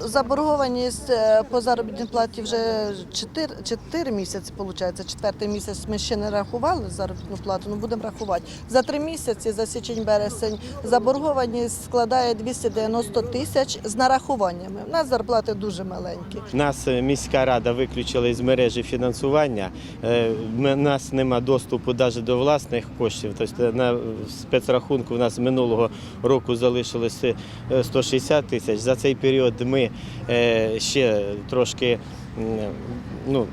Заборгованість е, по заробітній платі вже 4, 4 місяці, виходить. Четвертий місяць ми ще не рахували заробітну плату, ну будемо рахувати. За три місяці, за січень-березень, заборгованість складає 290 тисяч з нарахуваннями. У нас зарплати дуже маленькі. Нас е, міська рада виключила із мережі фінансування. Е, У нас нема доступу навіть до власних коштів. Тобто на спецрахунку у нас минулого року залишилося е, 160 тисяч. За цей період ми е, ще трошки ну,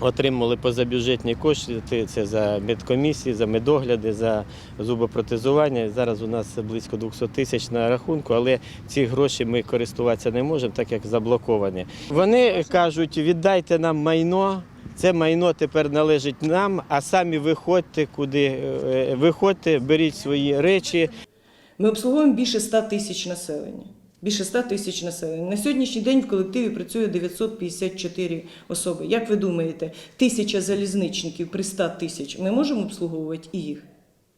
отримали позабюджетні кошти. Це за медкомісії, за медогляди, за зубопротезування. Зараз у нас близько 200 тисяч на рахунку, але ці гроші ми користуватися не можемо, так як заблоковані. Вони кажуть, віддайте нам майно. Це майно тепер належить нам, а самі виходьте куди е, виходьте, беріть свої речі. Ми обслуговуємо більше 100 тисяч населення. Більше 100 тисяч населення. На сьогоднішній день в колективі працює 954 особи. Як ви думаєте, тисяча залізничників при 100 тисяч ми можемо обслуговувати і їх?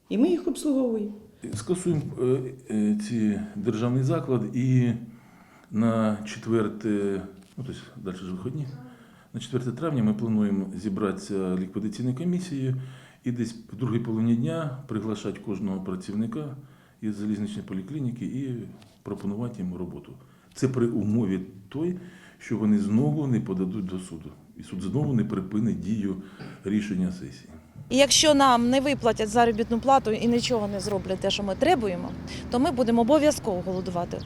І ми їх обслуговуємо. Скасуємо е, е, ці державний заклад і на 4, ну тобто далі ж виходні, на 4 травня ми плануємо зібратися ліквідаційною комісією і десь в другій половині дня приглашати кожного працівника із залізничної поліклініки і пропонувати їм роботу. Це при умові той, що вони знову не подадуть до суду. І суд знову не припинить дію рішення сесії. І якщо нам не виплатять заробітну плату і нічого не зроблять те, що ми требуємо, то ми будемо обов'язково голодувати.